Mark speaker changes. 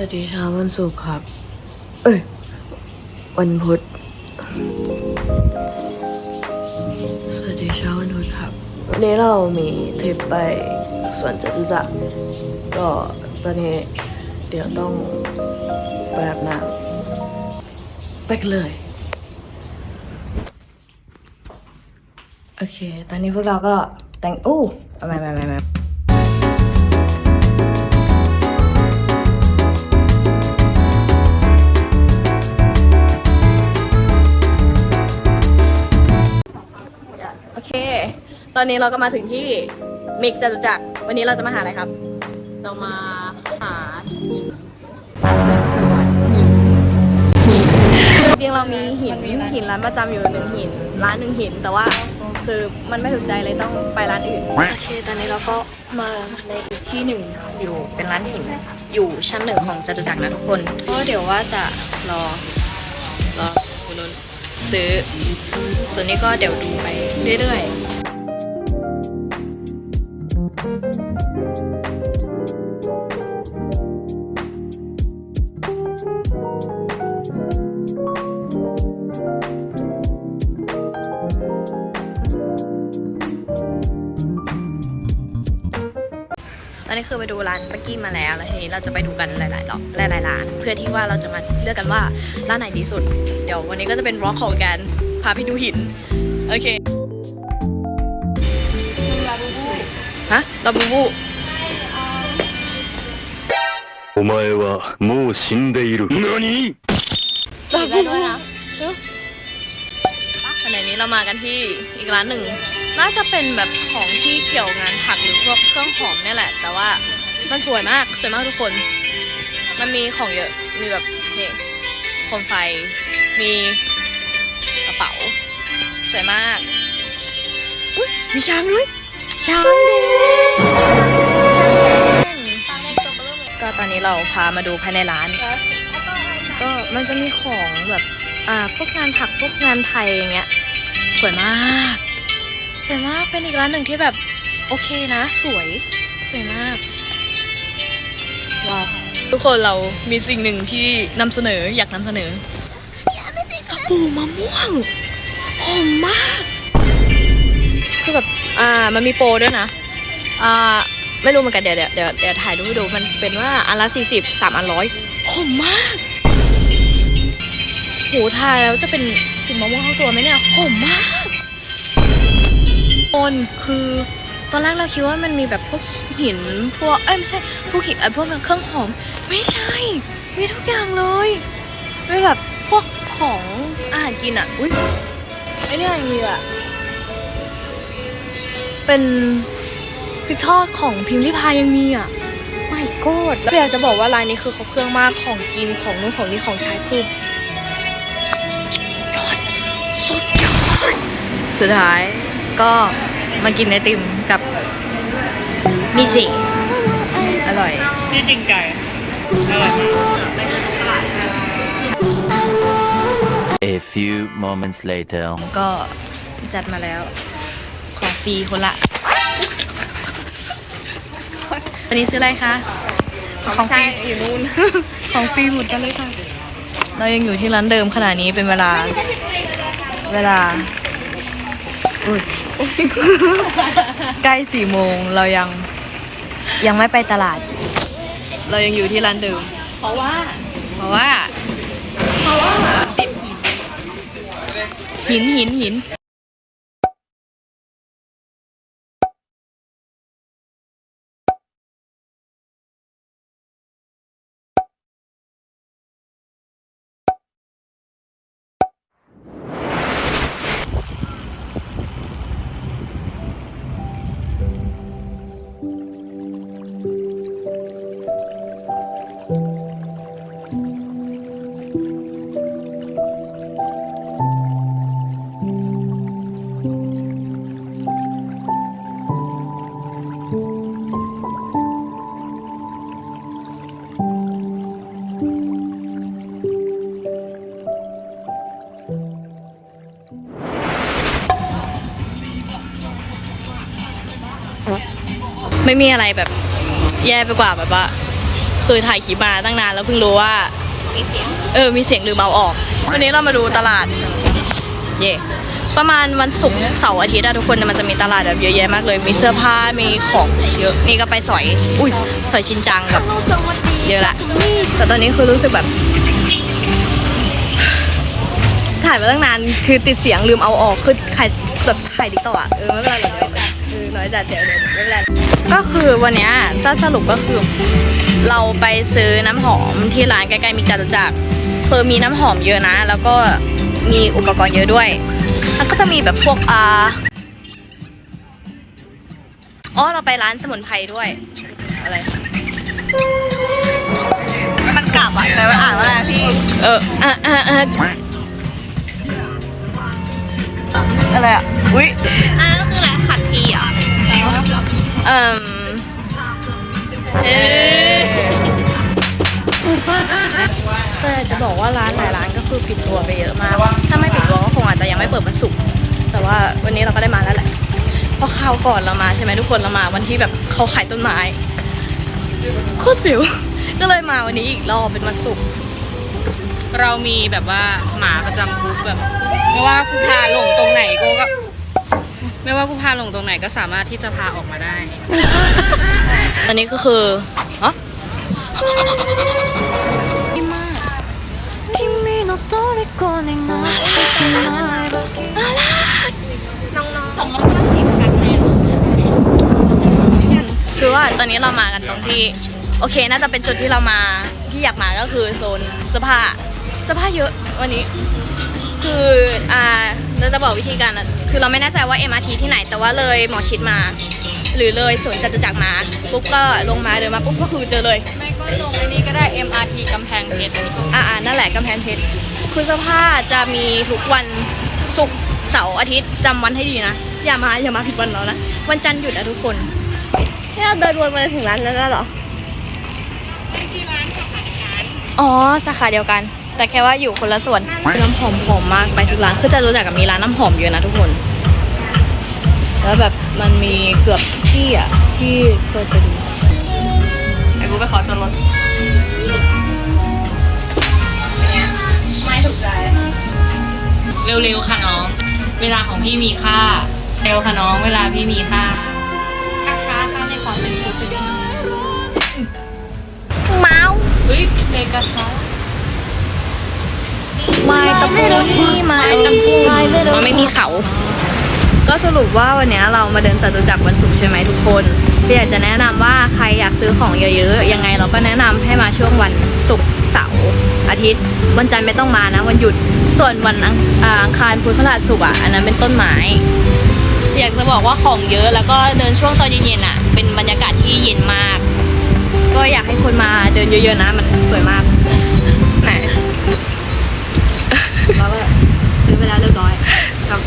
Speaker 1: วัสดีเช้าวันศุกร์ครับ เอ้ย วันพุธ สวัสดีเช้าวันพุธครับวันนี้เรามีทริปไปสวนจตุจักรก็ตอนนี้เดี๋ยวต้องไปอาบน้ำไปกันเลย โอเค ตอนนี้พวกเราก็แต่งอู้เอาไม่ไม่ไม่ไม่
Speaker 2: ตอนนี้เราก็มาถึงที่มิกจตุจักรวันนี้เราจะมาหาอะไรครับ
Speaker 3: เรามาหาหินสวยๆหิน
Speaker 2: จริงๆเรามีหินหินร้านประจำอยู่หนึ่งหินร้านหนึ่งหิน แต่ว่าคือมันไม่ถูกใจเลยต้องไปร้านอื่นโอเคตอนนี้เราก็มาในอีกที่หนึ่งอยู่เป็นร้านหินอยู่ชั้นหนึ่งของจตุจักรนะทุกคนก็เดี๋ยวว่าจะรอรอคุณนุ่นซื้อ ส่วนนี้ก็เดี๋ยวดูไปเรื่อยๆ นนี้คือไปดูร้านปักกี้มาแล้วแล้วทีนี้เราจะไปดูกันหลายๆรอบหลายๆร้าน เพื่อที่ว่าเราจะมาเลือกกันว่าร้านไหนดีสุด เดี๋ยววันนี้ก็จะเป็นร็อกของกันพาไปดูหิน โอเคฮะลาบูบู
Speaker 4: お前はもう死んでいる。何
Speaker 2: ลาบูบูนะขณะนี้ เรามากันที่อีกร้านหนึ่ง น่าจะเป็นแบบของที่เกี่ยวงานผักหรือพวกเครื่องหอมเนี่ยแหละ แต่ว่ามันสวยมากสวยมากทุกคน มันมีของเยอะ มีแบบนี่โคมไฟ มีกระเป๋า สวยมากอุ๊ยมีช้างด้วยช้างแดงก็ตอนนี้เราพามาดูภายในร้าน ก็มันจะมีของแบบอ่าพวกงานผักพวกงานไทยอย่างเงี้ย วยมาก สวยมาก เป็นอีกร้านหนึ่งที่แบบโอเคนะ สวย สวยมาก ว้าว ทุกคนเรามีสิ่งหนึ่งที่นำเสนออยากนำเสนอสบู่มะม่วงหอมมาก คือแบบ อ่า มันมีโปรด้วยนะ อ่า ไม่รู้เหมือนกัน เดี๋ยวเดี๋ยวเดี๋ยวเดี๋ยวถ่ายรูปให้ดู มันเป็นว่าอันละสี่สิบสามอันร้อยหอมมากโหทายแล้วจะเป็นกลิ่นมะม่วงทั้งตัวไหมเนี่ยหอมมาก คนคือตอนแรกเราคิดว่ามันมีแบบพวกหินพวกเอ้ยไม่ใช่พวกหินไอ้พวกเครื่องหอม ไม่ใช่ มีทุกอย่างเลยมีแบบพวกของอาหารกินอะอุ้ยไอเนี่ยอะไรอะเป็นพริกทอดของพิมพ์ลิพายยังมีอะไม่กดแล้วอยากจะบอกว่าร้านนี้คือเขาเครื่องมากของกินของนู่นของนี่ของใช้คือสุดท้าย ก็มากินไอติมกับมิชิอร่อย
Speaker 3: นี่จริงไก่อร่อยมาก
Speaker 5: A few moments later.
Speaker 2: ก็จัดมาแล้ว ของฟรีคนละวันนี้ซื้ออะไรคะ ของฟรีอยู่นู่น ของฟรีหมดกันเลยค่ะ เรายังอยู่ที่ร้านเดิมขนาดนี้เป็นเวลา เวลา อุ๊ย ใกล้สี่โมงเรายังยังไม่ไปตลาด เรายังอยู่ที่ร้านเดิม
Speaker 3: เพราะว่า
Speaker 2: เพราะว่า
Speaker 3: เพราะว่าติดหิน
Speaker 2: หินหิน ไม่มีอะไรแบบแย่ไปกว่าแบบว่าเคือถ่ายคลิปมาตั้งนานแล้วเพิ่งรู้ว่า
Speaker 3: มีเสียง
Speaker 2: เออมีเสียงลืมเอาออก วันนี้เรามาดูตลาด เย่ประมาณวันศุกร์เสาร์อาทิตย์อะทุกคนมันจะมีตลาดแบบเยอะแยะมากเลย มีเสื้อผ้ามีของเยอะนี่ก็ไปสอยอุ้ยสอยชินจังกับเยอะละแต่ตอนนี้คือรู้สึกแบบ ถ่ายมาตั้งนานคือติดเสียงลืมเอาออกคือใครแบบถ่ายดิกต่ออะเออไม่เป็นไรหรอกเออน้อยจัดเดี๋ยวเดี๋ยวไม่เป็นไร ก็คือวันเนี้ยจะสรุปก็คือ เราไปซื้อน้ำหอมที่ร้านใกล้ๆมีจตุจักรคือมีน้ำหอมเยอะนะ แล้วก็มีอุปกรณ์เยอะด้วยแล้วก็จะมีแบบพวกอ่าอ๋อเราไปร้านสมุนไพรด้วย อะไร มันกลับอะแต่ว่าอ่านว่าอะไรพี่ เอออะอะอะอะไรอะ อุ้ย
Speaker 3: อันนั้นคืออะไรผัดทีเหรอะ
Speaker 2: เอ่มเอ๊ะแต่จะบอกว่าร้านหลายร้านก็คือปิดตัวไปเยอะมาก ถ้าไม่ปิดตัวก็คงอาจจะยังไม่เปิดวันศุกร์ แต่ว่าวันนี้เราก็ได้มาแล้วแหละ เพราะคราวก่อนเรามาใช่ไหมทุกคนเรามาวันที่แบบเขาขายต้นไม้โคตรฟิว ก็เลยมาวันนี้อีกรอบเป็นวันศุกร์
Speaker 6: เรามีแบบว่าหมาประจำกรุ๊ปแบบไม่ว่ากูพาหลงตรงไหนกูก็ ไม่ว่ากูพาลงตรงไหนก็สามารถที่จะพาออกมาได้
Speaker 2: อันนี้ก็คืออะน่ารักน้อ
Speaker 3: งๆสองร้อยห้าสิบแล้
Speaker 2: คือว่าตอนนี้เรามากันตรงที่ โอเคน่าจะเป็นจุดที่เรามาที่อยากมาก็คือโซนเสื้อผ้าเสื้อผ้าเยอะวันนี้ คืออ่าเราจะบอกวิธีการอะคือเราไม่แน่ใจว่า MRT ที่ไหน แต่ว่าเลยหมอชิดมา หรือเลยสวนจตุจักรมาปุ๊บก็ลงมาเดินมาปุ๊บก็คือเจอเลย
Speaker 6: ไม่ก็ลงไอ้นี้ก็ได้ MRT กำแพงเพชร
Speaker 2: อ่าอ่านั่นแหละกำแพงเพชรคือเสื้อผ้าจะมีทุกวันศุกร์เสาร์อาทิตย์จำวันให้ดีนะ อย่ามาอย่ามาผิดวันเรานะวันจันทร์หยุดนะทุกคนนี่เราเดินวนมาถึงร้านแล้วเหรออ๋อสาขาเดียวกัน แต่แค่ว่าอยู่คนละส่วนน้ำหอมหอมมากไปทุกร้านคือจะรู้จักกับมีร้านน้ำหอมเยอะนะทุกคน แล้วแบบมันมีเกือบที่อะที่เคยไปดูไอ้กูไปขอส่วนลดไม่ถูกใจ
Speaker 6: เร็วๆค่ะน้อง เวลาของพี่มีค่า เร็วค่ะน้องเวลาพี่มีค่าชักช้าค่ะในความเป็นกูเป็น
Speaker 2: เมาส์
Speaker 6: เฮ้ยเมกาซัส
Speaker 2: ไม่ตะพูนี่ไม่ตะพูมันไม่มีเขา ก็สรุปว่าวันเนี้ยเรามาเดินจตุจักรวันศุกร์ใช่ไหมทุกคนพี่อยากจะแนะนำว่าใครอยากซื้อของเยอะๆ ยังไงเราก็แนะนำให้มาช่วงวันศุกร์เสาร์อาทิตย์ วันจันทร์ไม่ต้องมานะวันหยุด ส่วนวันอังอ่าอังคารพุธพฤหัสศุกร์อะอันนั้นเป็นต้นไม้ อยากจะบอกว่าของเยอะแล้วก็เดินช่วงตอนเย็นๆอะ เป็นบรรยากาศที่เย็นมาก ก็อยากให้คนมาเดินเยอะๆนะมันสวยมาก เราก็ซื้อไปแล้วเรียบร้อยครับ